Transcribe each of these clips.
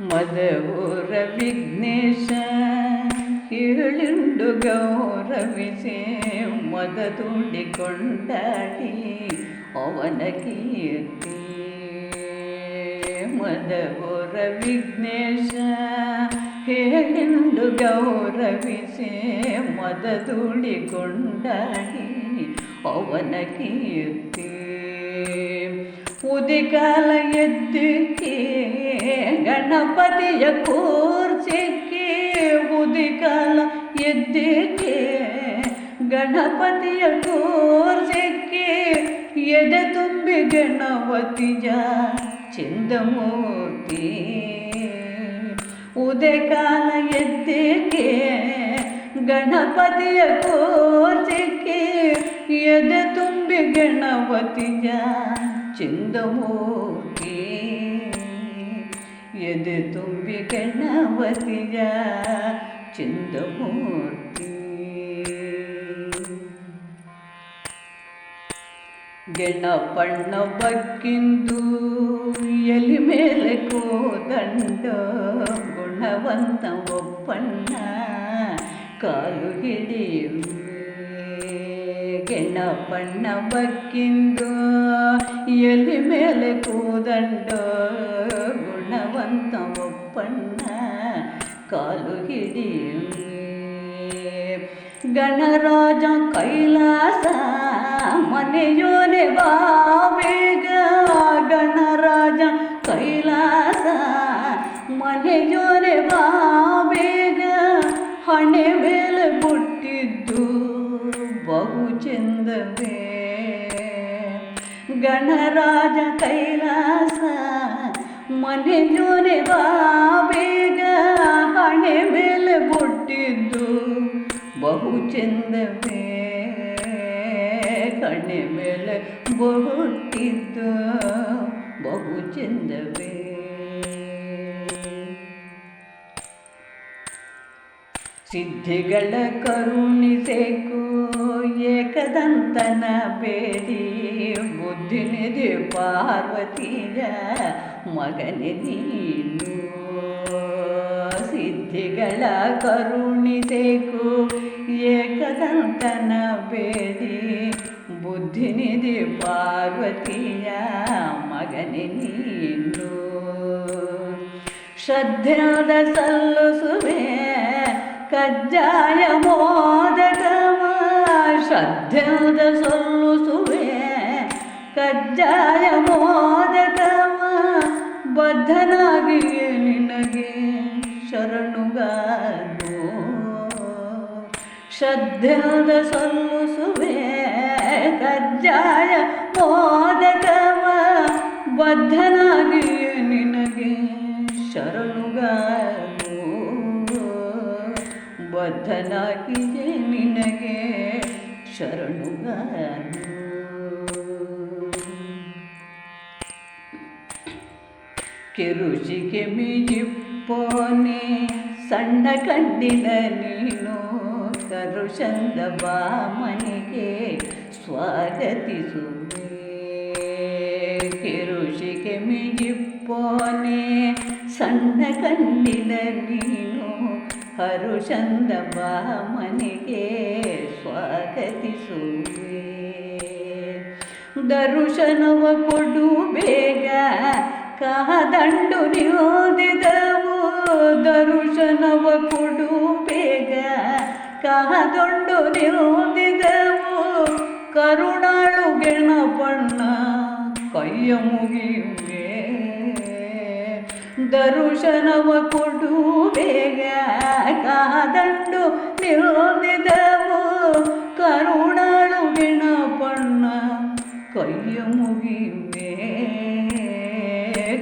ಮದವೂರ ವಿಘ್ನೇಶ ಕೇಳಿಂಡು ಗೌರವಿಸಿ ಮದ ತುಂಡಿಕೊಂಡಾಡಿ ಅವನ ಕೀರ್ತಿ. ಮದವೂರ ವಿಘ್ನೇಶ ಹೇಳಿಂಡು ಗೌರವಿಸಿ ಮದ ತುಂಡಿಕೊಂಡಾಡಿ ಅವನ ಕೀರ್ತಿ. ಉದಿಕಾಲ ಎದ್ದಕ್ಕೆ ಗಣಪತಿಯ ಕೂರ್ಸಿಕ್ಕೆ ಉದಿಕಾಲ ಎದ್ದಕ್ಕೆ ಗಣಪತಿಯ ಕೂರ್ಸಿಕ್ಕೆ ಎದೆ ತುಂಬಿ ಗಣಪತಿಯ ಚಂದಮೂರ್ತಿ ಉದಯಕಾಲ ಎದ್ದಕ್ಕೆ ಗಣಪತಿಯ ಕೋರ್ಚಿಕ್ಕೆ ಎದೆ ತುಂಬಿ ಗಣಪತಿಯ ಚಂದಮೂರ್ತಿ. ಎದೆ ತುಂಬಿ ಗಣಪತಿಯ ಚಂದಮೂರ್ತಿ. ಗೆಣಪಣ್ಣ ಬಕ್ಕಿಂದು ಎಲಿ ಮೇಲೆ ಕೋದಂಡ ಗುಣವಂತ ಒಪ್ಪಣ್ಣ. ಕಾಲು ಹಿಡಿಯುವೆ ಗೆಣಪಣ್ಣ ಬಕ್ಕಿಂದು ಎಲಿ ಮೇಲೆ ಕೂದಂಡ ಗುಣವಂತ ಒಪ್ಪಣ್ಣ ಕಾಲು ಹಿಡಿ. ಗಣರಾಜ ಕೈಲಾಸ ಮನೆಯೋನೆ ಬಾವೇಗ ಗಣರಾಜ ಕೈಲಾಸ ಮನೆಯೋನೆ ಬಾವೇಗ ಹಣೆ ಮೇಲೆ ಬುಟ್ಟಿದ್ದು ಚಂದವೇ ಗಣರಾಜ ಕೈಲಾಸ, ಮನೆ ಜೋನೆ ಬಾವೇಗ ಹಣೆ ಮೇಲೆ ಬುಟ್ಟಿದ್ದು ಬಹು ಚೆಂದವೇ ಕಣೆ ಮೇಲೆ ಬುಟ್ಟಿದ್ದು ಬಹು ಚೆಂದವೇ ಸಿದ್ಧಿಗಳ ಕರುಣಿಸೇಕು ಏಕದಂತನ ಬೇಡಿ. ಬುದ್ಧಿನಿಧಿ ಪಾರ್ವತಿಯ, ಮಗನೆ ನೀನು. ಸಿದ್ಧಿಗಳ ಕರುಣಿಸೇಕು ಏಕದಂತನ ಬೇಡಿ. ಬುದ್ಧಿನಿಧಿ ಪಾರ್ವತಿಯ, ಮಗನೆ ನೀನು. ಶ್ರದ್ಧೆಯಾದ ಸಲ್ಲಿಸುವೆ, ಕಜ್ಜಾಯ ಮೋದಕವ ಶ್ರದ್ಧೆಯಾದ ಸಲ್ಲಿಸುವೆ ಕಜ್ಜಾಯ ಮೋದಕವ ಬದ್ಧನಾಗಿ ನಿನಗೆ ಶರಣುಗಾನು ಶ್ರದ್ಧೆಯಾದ ಸಲ್ಲಿಸುವೆ ಕಜ್ಜಾಯ ಮೋದಕವ ಬದ್ಧನಾಗಿ ನಿನಗೆ ಶರಣುಗಾನು ಬದ್ಧನಾಗಿದೆ ನಿನಗೆ ಶರಣುಗಾನು ಕಿರುಚಿಗೆ ಮಿಜಿಪ್ಪೋನೆ ಸಣ್ಣ ಕಣ್ಣಿನ ನೀನು. ಕರುಷಂದ ಬಾಮನಿಗೆ ಸ್ವಾಗತಿಸುವೆ. ಕಿರುಚಿಗೆ ಮಿಜಿಪ್ಪೋನೆ ಸಣ್ಣ ಕಣ್ಣಿನ ನೀನು. ಹರುಷಂದ ಮನೆಗೆ ಸ್ವಾಗತಿಸುವೆ. ದರುಶನವ ಕೊಡು ಬೇಗ, ಕಾದಂಡು ನಿಯೋದಿದವು ದರುಶನವ ಕೊಡು ಬೇಗ, ಕಾದಂಡು ನಿಯೋದಿದವು ಕರುಣಾಳು ಗೆಣಪಣ್ಣ, ಕೈಯ ಮುಗಿಯುವೆ. ದರ್ಶನವ ಕೊಡು, ಬೇಗ ಕಾದಂಡು ನಿರೋಧಿದವು ಕರುಣಾಳು ಗಣಪಣ್ಣ ಕೈಯ ಮುಗಿಯುವೆ.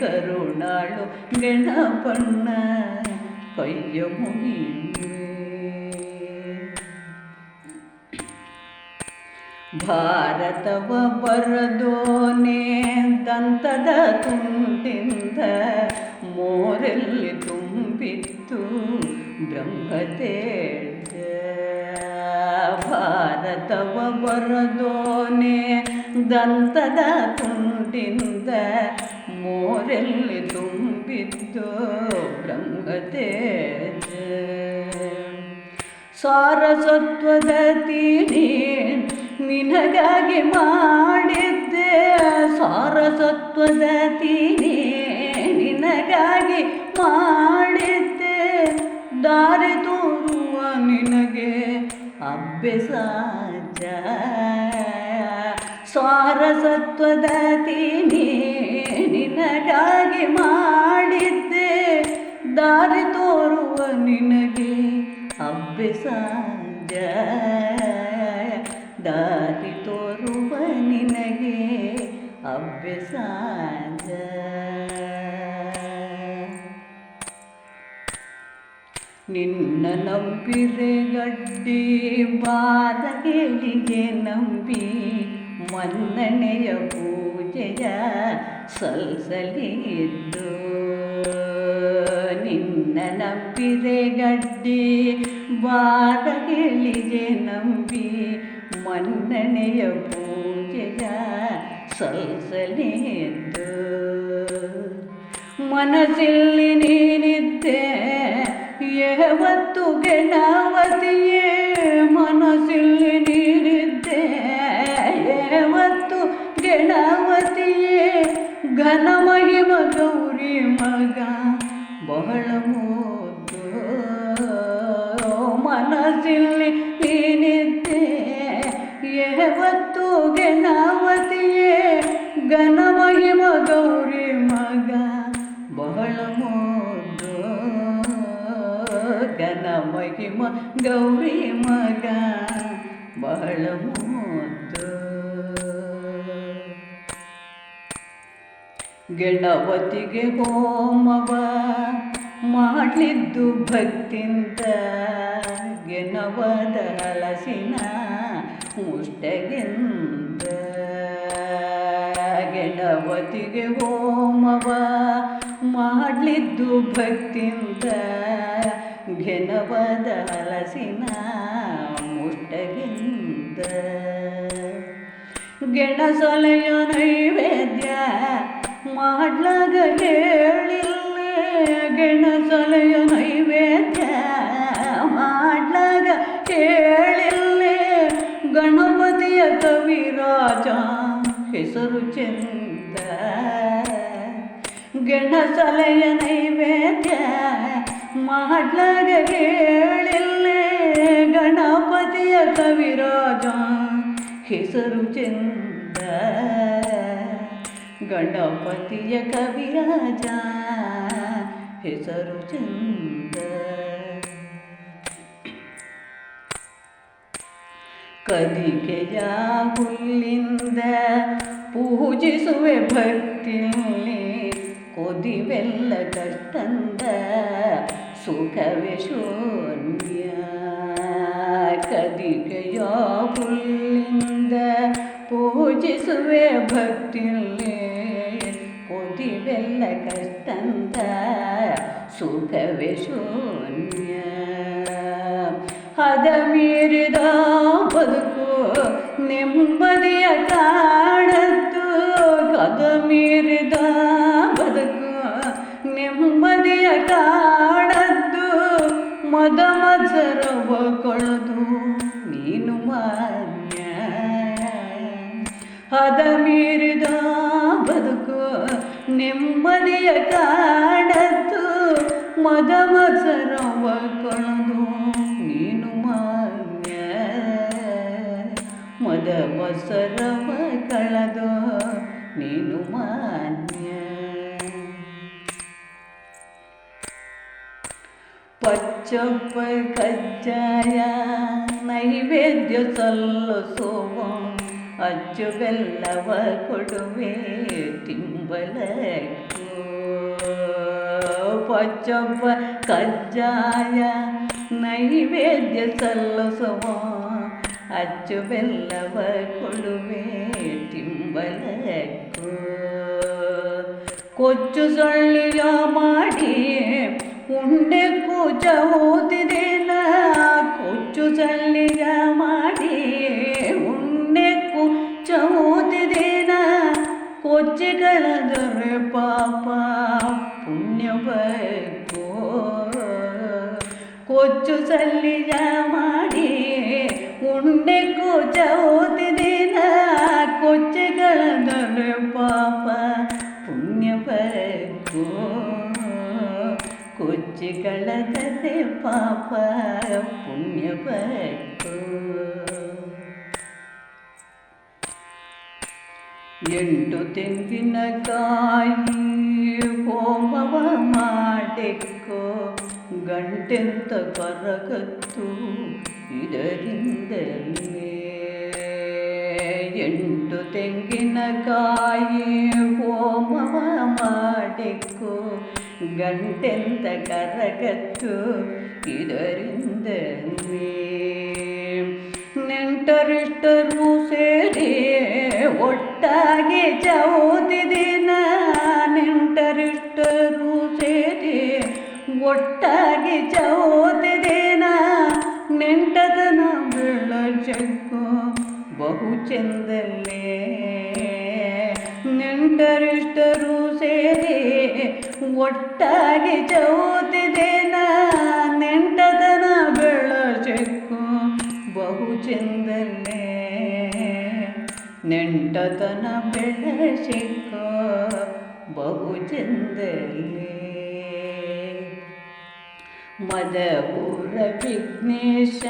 ಕರುಣಾಳು ಗಣಪಣ್ಣ ಕೈಯ ಮುಗಿಯುವೆ. ಭಾರತವ ಬರದೋನೆ ದಂತದ ತುಂಡಿಂದ ಮೋರಲ್ಲಿ ತುಂಬಿತ್ತು. ಬ್ರಹ್ಮತೇಜ. ಭಾರತವ ಬರದೋನೆ ದಂತದ ತುಂಡಿಂದ ಮೋರಲ್ಲಿ ತುಂಬಿದ್ದು ಬ್ರಹ್ಮತೇಜ. ಸಾರಸತ್ವದ ತೀನಿ ನಿನಗಾಗಿ ಮಾಡಿದ್ದೆ. ಸಾರಸತ್ವದ ತೀನಿ ನಿನಗಾಗಿ ಮಾಡಿದ್ದೆ. ದಾರಿ ತೋರುವ ನಿನಗೆ ಅಭ್ಯಸಾಚ ಸ್ವಾರಸತ್ವದ ತೀನಿ ನಿನಗಾಗಿ ಮಾಡಿದ್ದೆ. ದಾರಿ ತೋರುವ ನಿನಗೆ ಅಭ್ಯಸಾಜ ದಾರಿ ತೋರುವ ನಿನಗೆ ಅಭ್ಯಸಾಜ ನಿನ್ನ ನಂಬಿರೆ ಗಡ್ಡಿ ಬಾರಗೆಳಿಗೆ ನಂಬಿ ಮನ್ನಣೆಯ ಪೂಜೆಯ ಸಲ್ಸಲಿದ್ದು ನಿನ್ನ ನಂಬಿರೆ ಗಡ್ಡಿ ಬಾರಗೆಳಿಗೆ ನಂಬಿ ಮನ್ನಣೆಯ ಪೂಜೆಯ ಸಲ್ಸಲಿದ್ದು ಮನಸ್ಸಲ್ಲಿ ನೀನಿದ್ದೆ ಯಾವತ್ತು ಗಣವತಿಯೇ ಮನಸ್ಸಿಲ್ಲಿ ನೀನಿದ್ದೆ ಹೊತ್ತು ಗಣವತಿಯೇ ಘನ ಮಹಿಮ ಗೌರಿ ಮಗ, ಬಹಳ ಮುದ್ದು. ಮನಸ್ಸಿಲ್ಲಿ ನೀನಿದ್ದೆ ಹೊತ್ತು ಗಣವತಿಯೇ ಘನ ಮಹಿಮ ಗೌರಿ ಮಗ. ಮಹಿಮ ಗೌರಿ ಮಗ ಬಹಳ ಮುದ್ದು ಗಣಪತಿಗೆ ಹೋಮವ ಮಾಡಲಿದ್ದು ಭಕ್ತಿಂತ ಗೆಣವದ ಹಲಸಿನ ಮುಷ್ಟಗಿಂದ. ಗಣಪತಿಗೆ ಹೋಮವ ಮಾಡಲಿದ್ದು ಭಕ್ತಿಂದ ಘನವದ ಹಲಸಿನ ಮುಷ್ಟಗಿಂದ ಗೆಣಸಲೆಯ ನೈವೇದ್ಯ ಮಾಡ್ಲಾಗ ಹೇಳಿಲ್ಲ ಗೆಣಸಲೆಯ ನೈವೇದ್ಯ ಮಾಡ್ಲಾಗ ಹೇಳಿಲ್ಲ ಗಣಪತಿಯ ಕವಿರಾಜ ಹೆಸರು ಚಂದ ಗೆಣಸಲೆಯ ನೈವೇದ್ಯ ಮಾಡ್ಲಾಗ ಹೇಳಿಲ್ಲ ಗಣಪತಿಯ ಕವಿರಾಜ ಹೆಸರು ಚಂದ. ಗಣಪತಿಯ ಕವಿರಾಜ ಹೆಸರು ಚಂದ. ಕದಿಕೆಯ ಹುಲ್ಲಿಂದ ಪೂಜಿಸುವೆ ಭಕ್ತಿಯಲ್ಲಿ, ಕೊದಿವೆಲ್ಲ ಕಷ್ಟಂದ. ಸುಖವೇ ಶೂನ್ಯ. ಕದಿಕೆಯ ಹುಲ್ಲಿಂದ ಪೂಜಿಸುವೆ ಭಕ್ತಿಯಲ್ಲಿ. ಕೊದಿವೆಲ್ಲ ಕಷ್ಟಂದ ಸುಖವೇ ಶೂನ್ಯ. ಹದ ಮೀರಿದ ಬದುಕು ನೆಮ್ಮದಿಯ ಕಾಣದ್ದು ಕದ ಮೀರಿದ ನೆಮ್ಮದಿಯ ಕಾಣದ್ದು ಮದ ಮಜರವ ಕೊಳದು ನೀನು ಮಾನ್ಯ ಮದ ಮಸರವ ಕಳೆದು ನೀನು ಮಾನ್ಯ ಪಚ್ಚಪ್ಪ ಕಜ್ಜಾಯ ನೈವೇದ್ಯ ಸಲ್ಲಿಸುವ ಅಚ್ಚು ಬೆಲ್ಲವ ಕೊಡುವೆ ತಿಂಬಲಕ್ಕೂ ಪಚ್ಚಪ್ಪ ಕಜ್ಜಾಯ ನೈವೇದ್ಯ ಸಲ್ಲಿಸುವ ಅಚ್ಚು ಬೆಲ್ಲವ ಕೊಡುವೆ ತಿಂಬಲಕ್ಕೂ ಕೊಚ್ಚು ಸೊಳ್ಳಿಯ ಮಾಡಿ ಉಂಡೆ ಕೂಚ ಓದಿದೇನ ಕೊಚ್ಚು ಸಳ್ಳಿಯ ಮಾಡಿ ಕೂಚ ಓದಿದೇನ ಕೊಚ್ಚಿ ಕಳೆದರೆ ಪಾಪ ಪುಣ್ಯಬೇಕು ಕೊಚ್ಚು ಸಲ್ಲಿಯ ಮಾಡಿ ಉಂಡೆ ಕೂಚ ಓದಿದಿನ ಕೊಚ್ಚೆಗಳದರೆ ಪಾಪ ಪುಣ್ಯಬೇಕು ಕೊಚ್ಚೆಗಳದರೆ ಪಾಪ ಪುಣ್ಯಬೇಕು ಎಂಟು ತೆಂಗಿನಕಾಯಿ ಹೋಮವ ಮಾಡಿಕೋ, ಗಂಟೆಂತ ಕರಗತ್ತು ಇದರಿಂದಲೇ. ಎಂಟು ತೆಂಗಿನಕಾಯಿ ಹೋಮವ ಮಾಡಿಕೋ, ಗಂಟೆಂತ ಕರಗತ್ತು ಇದರಿಂದಲೇ. ನೆಂಟರಿಷ್ಟರು ಸೇರಿ ಒಟ್ಟಾಗಿ ಚೌದಿದಿನ ನೆಂಟರಿಷ್ಟರು ಸೇರಿ ಒಟ್ಟಾಗಿ ಚೌದಿದಿನ ನೆಂಟದನ ಬೆಳಚಕ್ಕು ಬಹು ಚೆಂದಲ್ಲೇ ನೆಂಟರಿಷ್ಟರು ಸೇರಿ ಒಟ್ಟಾಗಿ ನೆಂಟದನ ನೆಂಟತನ ಬೆಳಸಿಕೋ ಬಹು ಚೆಂದಲ್ಲೇ ಮದಪುರ ವಿಘ್ನೇಶ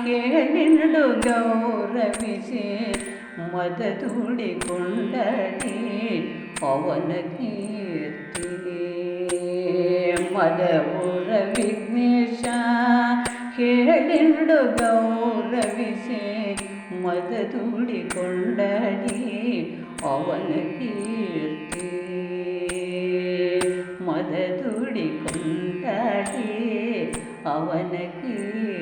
ಕೇಳಿನಡು ಗೌರವಿಸಿ ಮದ ತುಡಿಕೊಂಡಡಿ ಅವನ ಕೀರ್ತಿ ಮದಪುರ ವಿಘ್ನೇಶ ಕೇಳಿನಡು ಗೌರವಿಸಿ ಮದ ತುಡಿಕೊಂಡಡಿ ಅವನ ಕೀರ್ತಿ ಮದ ತುಡಿಕೊಂಡಾಡಿ ಅವನ ಕೀರ್ತಿ